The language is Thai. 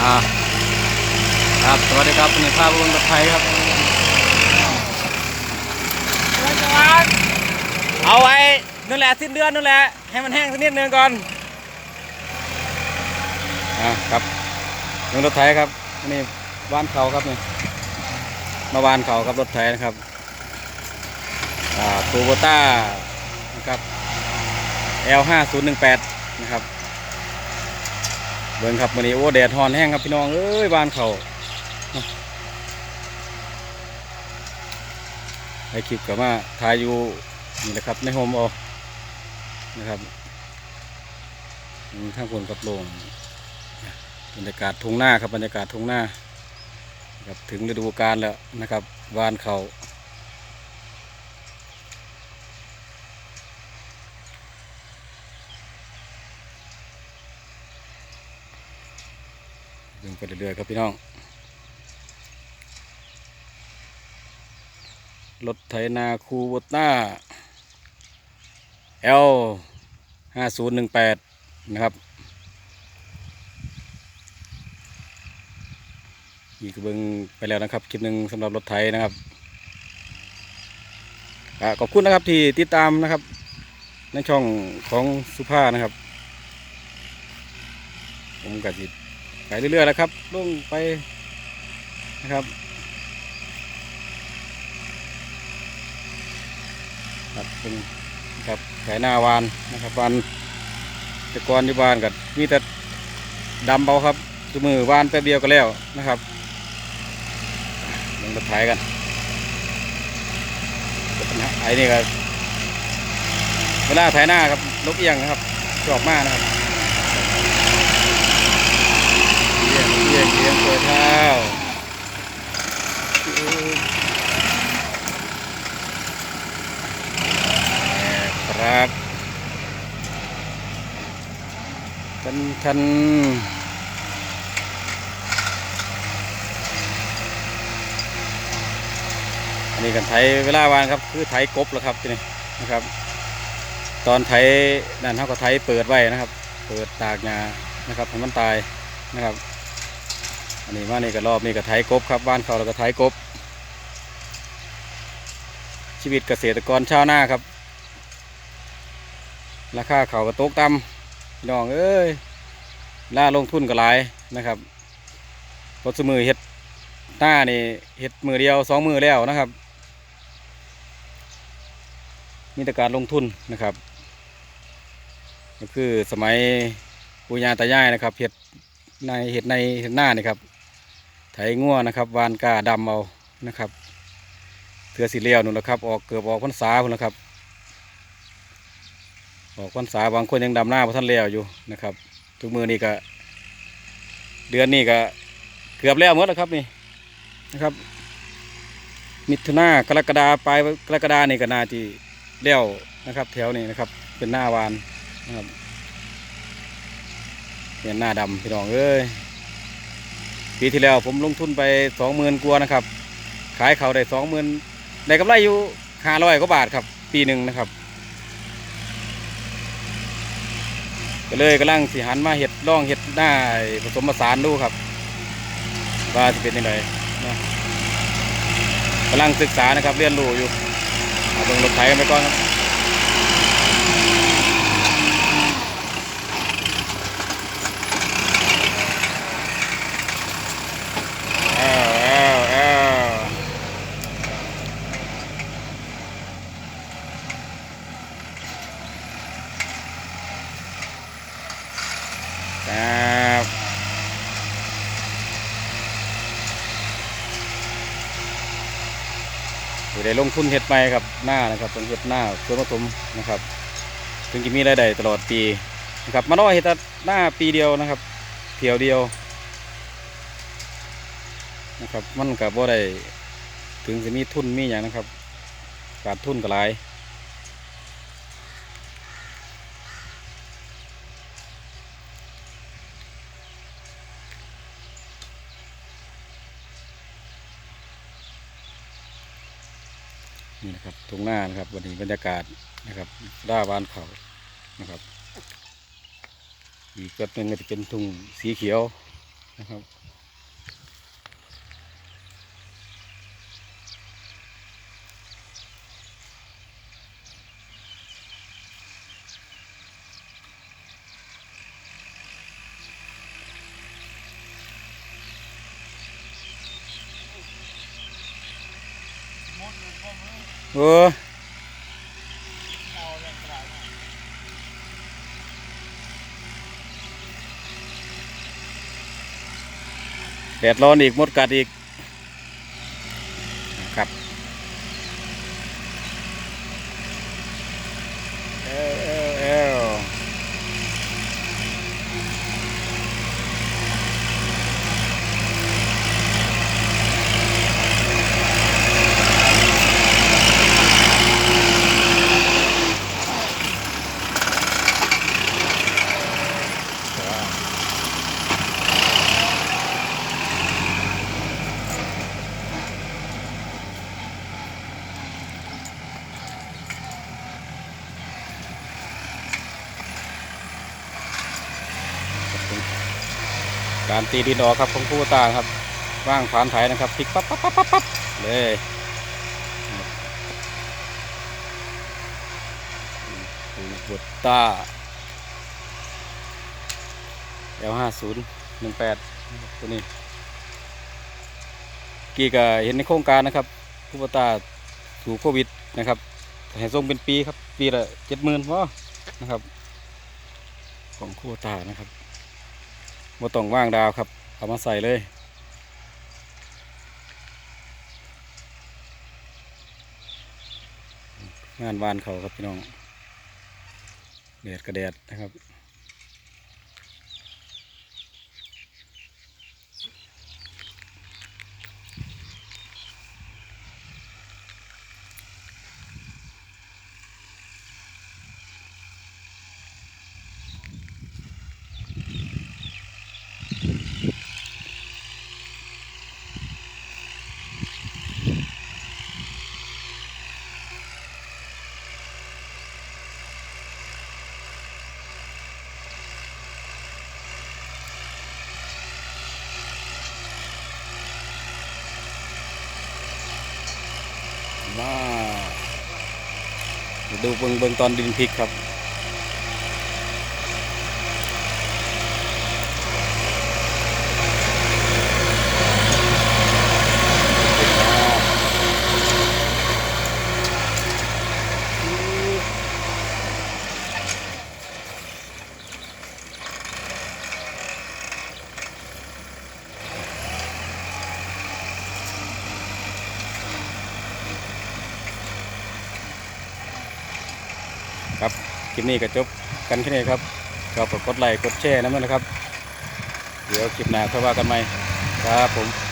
อ่าครับสวัสดีครับวันนี้ภาพวงรถไทยครับเอาไว้นั่นแหละสิ้นเดือนนั่นแหละให้มันแห้งสักนิดนึงก่อนอ่าครับวงรถไทยครับนี่บ้านเขาครับนี่มาบ้านเขาครับรถไถนะครับอ่าโตโยต้านะครับ L 5 0 1 8นะครับ เบิ่งครับวันนี้โอ้แดดฮอนแห้งครับพี่น้องเอ้ยบ้านเขาไอคลิปกับมาถ่ายอยู่นี่แหละครับในโฮมเอานะครับอืมข้างบนกับโลงบรรยากาศทุ่งหน้าครับบรรยากาศทุ่งหน้าครับถึงฤดูกาลแล้วนะครับบ้านเขา ไปเรื่อยๆครับพี่น้อง รถไถนาคูโบต้า L ห้าศูนย์หนึ่งแปดนะครับ อีกเบิ้งไปแล้วนะครับ คลิปหนึ่งสำหรับรถไถนะครับขอบคุณนะครับที่ติดตามนะครับ ในช่องของสุภานะครับ ผมก็จิ ไปเรื่อยๆแล้วครับลงไปนะครับครับเป็นครับไถนาวานนะครับวานตะกอนที่วานกับมีแต่ดำเบาครับทุกมือวานแป๊บเดียวก็แล้วนะครับลงรถไถกันไอ้นี่ก็เวลาไถหน้าครับนกเอียงนะครับชอบมากนะครับ เอียงเอียงเอียงเปิดเท้าครับทันทันอันนี้กันไถเวลาวานครับ คือไถกบแล้วครับทีนี้นะครับ ตอนไถนั่นเขาก็ไถเปิดไว้นะครับ เปิดตากหญ้านะครับให้มันตายนะครับ อันนี้ว่านี่ก็รอบนี้ก็ไถกบครับบ้านเขาเราก็ไถกบ ชีวิตเกษตรกรชาวนาครับ ราคาเขาวก็ตกต่ำน้องเอ้ยล่าลงทุนก็หลายนะครับพอสมือเฮ็ดหน้านี่เฮ็ดมือเดียวสองมือแล้วนะครับมีแต่การลงทุนนะครับ ก็คือสมัยปุญญาตายายนะครับเฮ็ดในเฮ็ดในเฮ็ดหน้านี่ครับ งัวนะครับวานกาดำเอานะครับเถือสีเลี้ยวนู่นแหละครับ ออกเกือบออกพรรษาพุ่นแล้วครับ ออกพรรษาบางคนยังดำหน้าพระท่านแล้วอยู่นะครับ ทุกมือนี่ก็เดือนนี้ก็เกือบแล้วหมดแล้วครับนี่นะครับ มิถุนากรกฎาปลายกรกฎานี่ก็น่าที่แล้วนะครับ แถวนี้นะครับ เป็นหน้าวานนะครับเป็นหน้าดำพี่น้องเอ้ย ปีที่แล้วผมลงทุนไปสองหมื่นกว่านะครับ ขายเขาได้สองหมื่นได้กำไรอยู่ห้าร้อยกว่าบาทครับ ปีหนึ่งนะครับก็เลยกำลังสิหันมาเห็ดร่องเห็ดหน้าผสมผสานดูครับ ว่าจะเป็นยังไงนะกำลังศึกษานะครับเรียนรู้อยู่เอาเบิ่งรถไถกันไปก่อนครับอ้าวอ้าวอ้าว ครับอยู่ได้ลงทุนเห็ดใหม่ครับหน้านะครับเป็นเห็ดหน้าสวนผสมนะครับถึงจะมีรายได้ตลอดปีนะครับมาน้อยเห็ดแต่หน้าปีเดียวนะครับเที่ยวเดียวนะครับมันกับว่าได้ถึงจะมีทุนมีอย่างนะครับขาดทุนก็หลาย นี่นะครับตรงหน้านะครับวันนี้บรรยากาศนะครับด้าบ้านเขานะครับ อีกแป๊บนึงก็จะเป็นทุ่งสีเขียวนะครับ เออแดดร้อนอีกมดกัดอีก การตีดินออกครับของผู้ตาครับว่างผ่านไถนะครับพลิกปั๊บปั๊บปั๊บปั๊บปั๊บเลยบุตา L ห้าศูนย์หนึ่งแปดตัวนี้กี่ก็เห็นในโครงการนะครับผู้ตาสู่โควิดนะครับให้ส่งเป็นปีครับ ปีละเจ็ดหมื่นวะนะครับ ของคู่ตานะครับ บ่ต้องว่างดาวครับ เอามาใส่เลย งานวานเขาครับพี่น้องแดดกระแดดนะครับ มาดูเบิงเบิงตอนดินพลิกครับ ครับคลิปนี้ก็จบกันแค่นี้ครับก็ฝากกดไลค์กดแชร์นะมันนะครับ เดี๋ยวคลิปหน้าค่อยว่ากันใหม่ครับผม